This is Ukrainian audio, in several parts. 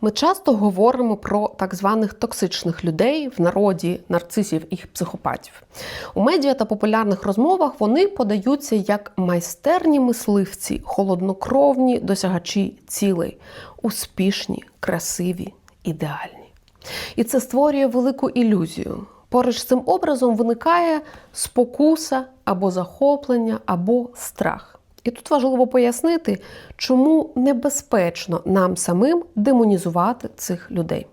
Ми часто говоримо про так званих токсичних людей в народі нарцисів і психопатів. У медіа та популярних розмовах вони подаються як майстерні мисливці, холоднокровні досягачі цілей, успішні, красиві, ідеальні. І це створює велику ілюзію. Поруч з цим образом виникає спокуса або захоплення, або страх. І тут важливо пояснити, чому небезпечно нам самим демонізувати цих людей.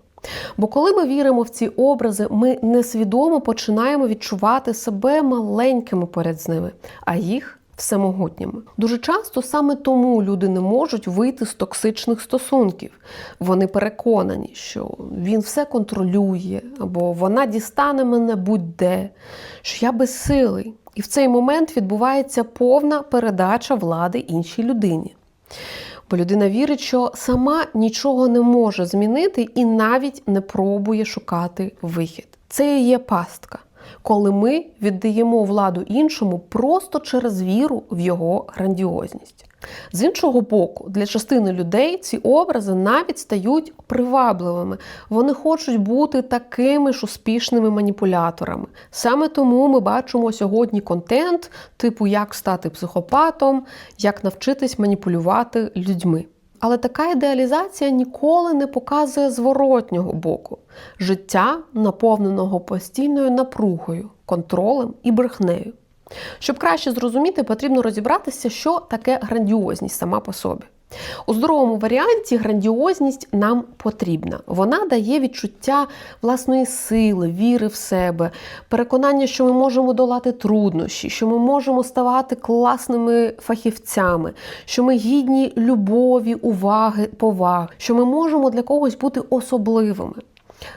Бо коли ми віримо в ці образи, ми несвідомо починаємо відчувати себе маленькими поряд з ними, а їх всемогутніми. Дуже часто саме тому люди не можуть вийти з токсичних стосунків. Вони переконані, що він все контролює, або вона дістане мене будь-де, що я безсилий. І в цей момент відбувається повна передача влади іншій людині. Бо людина вірить, що сама нічого не може змінити і навіть не пробує шукати вихід. Це і є пастка, коли ми віддаємо владу іншому просто через віру в його грандіозність. З іншого боку, для частини людей ці образи навіть стають привабливими. Вони хочуть бути такими ж успішними маніпуляторами. Саме тому ми бачимо сьогодні контент, типу як стати психопатом, як навчитись маніпулювати людьми. Але така ідеалізація ніколи не показує зворотнього боку життя, наповненого постійною напругою, контролем і брехнею. Щоб краще зрозуміти, потрібно розібратися, що таке грандіозність сама по собі. У здоровому варіанті грандіозність нам потрібна. Вона дає відчуття власної сили, віри в себе, переконання, що ми можемо долати труднощі, що ми можемо ставати класними фахівцями, що ми гідні любові, уваги, поваги, що ми можемо для когось бути особливими.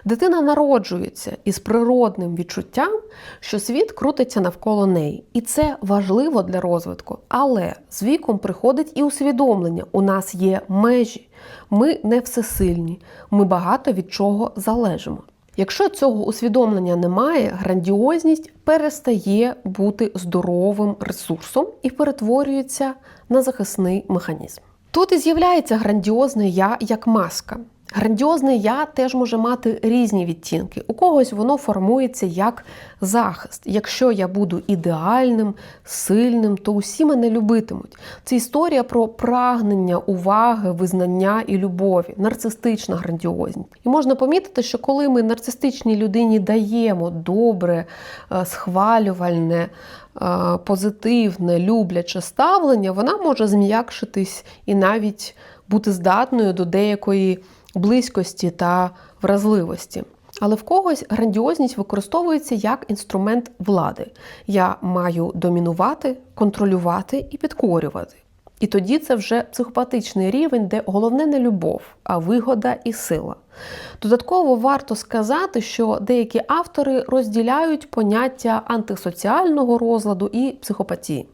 Дитина народжується із природним відчуттям, що світ крутиться навколо неї, і це важливо для розвитку. Але з віком приходить і усвідомлення: у нас є межі, ми не всесильні, ми багато від чого залежимо. Якщо цього усвідомлення немає, грандіозність перестає бути здоровим ресурсом і перетворюється на захисний механізм. Тут і з'являється грандіозне я як маска. Грандіозне я теж може мати різні відтінки. У когось воно формується як захист. Якщо я буду ідеальним, сильним, то усі мене любитимуть. Це історія про прагнення, уваги, визнання і любові, нарцистична грандіозність. І можна помітити, що коли ми нарцистичній людині даємо добре, е, схвалювальне, е, позитивне, любляче ставлення, вона може зм'якшитись і навіть бути здатною до деякої близькості та вразливості. Але в когось грандіозність використовується як інструмент влади. Я маю домінувати, контролювати і підкорювати. І тоді це вже психопатичний рівень, де головне не любов, а вигода і сила. Додатково варто сказати, що деякі автори розділяють поняття антисоціального розладу і психопатії.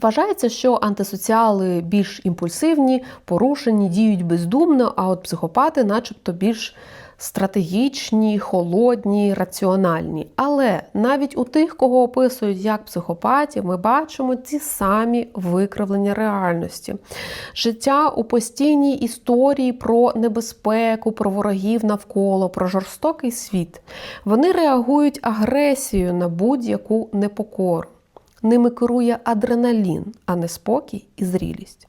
Вважається, що антисоціали більш імпульсивні, порушені, діють бездумно, а от психопати, начебто, більш стратегічні, холодні, раціональні. Але навіть у тих, кого описують як психопатів, ми бачимо ті самі викривлення реальності. Життя у постійній історії про небезпеку, про ворогів навколо, про жорстокий світ. Вони реагують агресією на будь-яку непокору. Ними керує адреналін, а не спокій і зрілість.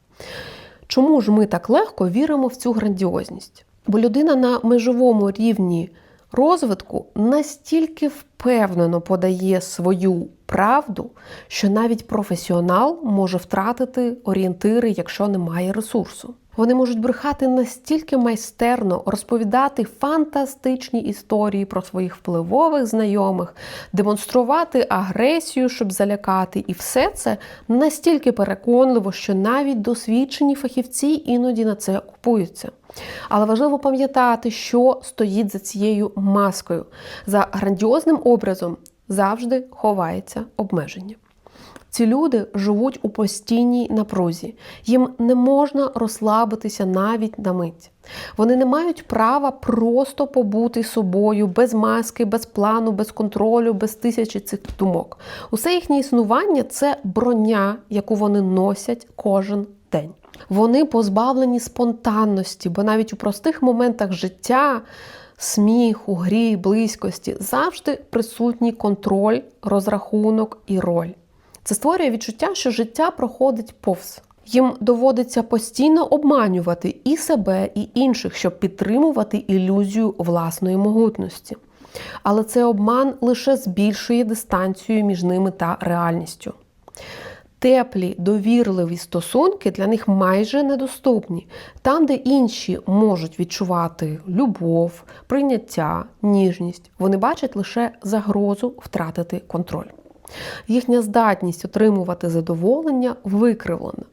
Чому ж ми так легко віримо в цю грандіозність? Бо людина на межовому рівні розвитку настільки впевнено подає свою правду, що навіть професіонал може втратити орієнтири, якщо немає ресурсу. Вони можуть брехати настільки майстерно, розповідати фантастичні історії про своїх впливових знайомих, демонструвати агресію, щоб залякати, і все це настільки переконливо, що навіть досвідчені фахівці іноді на це купуються. Але важливо пам'ятати, що стоїть за цією маскою. За грандіозним образом завжди ховається обмеження. Ці люди живуть у постійній напрузі, їм не можна розслабитися навіть на мить. Вони не мають права просто побути собою без маски, без плану, без контролю, без тисячі цих думок. Усе їхнє існування це броня, яку вони носять кожен день. Вони позбавлені спонтанності, бо навіть у простих моментах життя, сміху, грі, близькості завжди присутній контроль, розрахунок і роль. Це створює відчуття, що життя проходить повз. Їм доводиться постійно обманювати і себе, і інших, щоб підтримувати ілюзію власної могутності. Але цей обман лише збільшує дистанцію між ними та реальністю. Теплі, довірливі стосунки для них майже недоступні. Там, де інші можуть відчувати любов, прийняття, ніжність, вони бачать лише загрозу втратити контроль. Їхня здатність отримувати задоволення викривлена.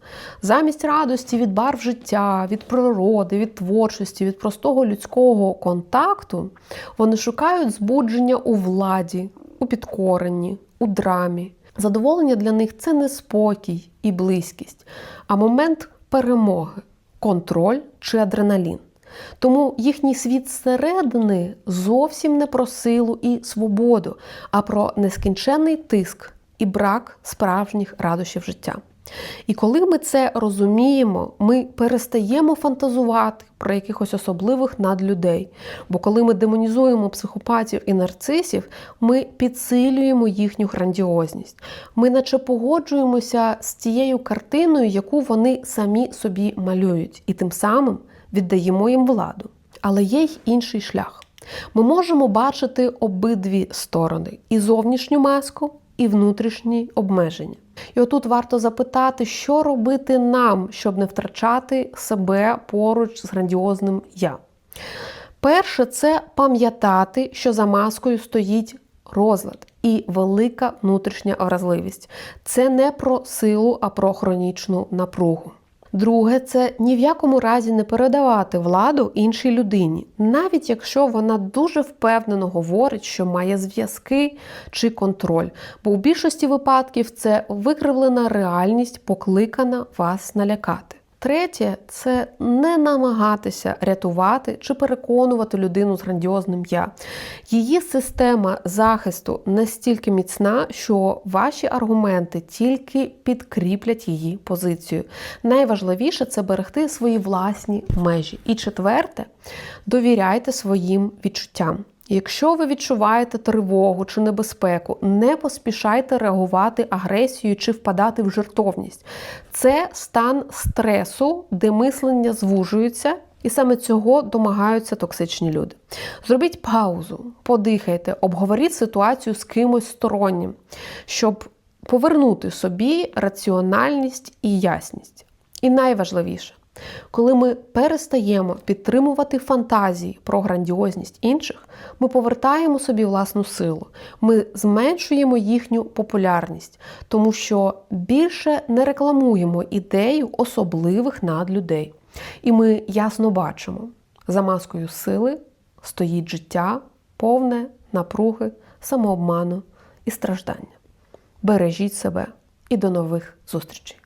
Замість радості від барв життя, від природи, від творчості, від простого людського контакту, вони шукають збудження у владі, у підкоренні, у драмі. Задоволення для них це не спокій і близькість, а момент перемоги, контроль чи адреналін. Тому їхній світ зсередини зовсім не про силу і свободу, а про нескінченний тиск і брак справжніх радощів життя. І коли ми це розуміємо, ми перестаємо фантазувати про якихось особливих надлюдей. Бо коли ми демонізуємо психопатів і нарцисів, ми підсилюємо їхню грандіозність. Ми наче погоджуємося з тією картиною, яку вони самі собі малюють, і тим самим віддаємо їм владу. Але є й інший шлях. Ми можемо бачити обидві сторони: і зовнішню маску, і внутрішні обмеження. І отут варто запитати, що робити нам, щоб не втрачати себе поруч з грандіозним я. Перше, це пам'ятати, що за маскою стоїть розлад і велика внутрішня вразливість. Це не про силу, а про хронічну напругу. Друге, це ні в якому разі не передавати владу іншій людині, навіть якщо вона дуже впевнено говорить, що має зв'язки чи контроль. Бо у більшості випадків це викривлена реальність, покликана вас налякати. Третє це не намагатися рятувати чи переконувати людину з грандіозним я. Її система захисту настільки міцна, що ваші аргументи тільки підкріплять її позицію. Найважливіше це берегти свої власні межі. І четверте, довіряйте своїм відчуттям. Якщо ви відчуваєте тривогу чи небезпеку, не поспішайте реагувати агресією чи впадати в жертовність. Це стан стресу, де мислення звужується, і саме цього домагаються токсичні люди. Зробіть паузу, подихайте, обговоріть ситуацію з кимось стороннім, щоб повернути собі раціональність і ясність. І найважливіше. Коли ми перестаємо підтримувати фантазії про грандіозність інших, ми повертаємо собі власну силу, ми зменшуємо їхню популярність, тому що більше не рекламуємо ідею особливих надлюдей. І ми ясно бачимо, за маскою сили стоїть життя, повне напруги, самообману і страждання. Бережіть себе і до нових зустрічей!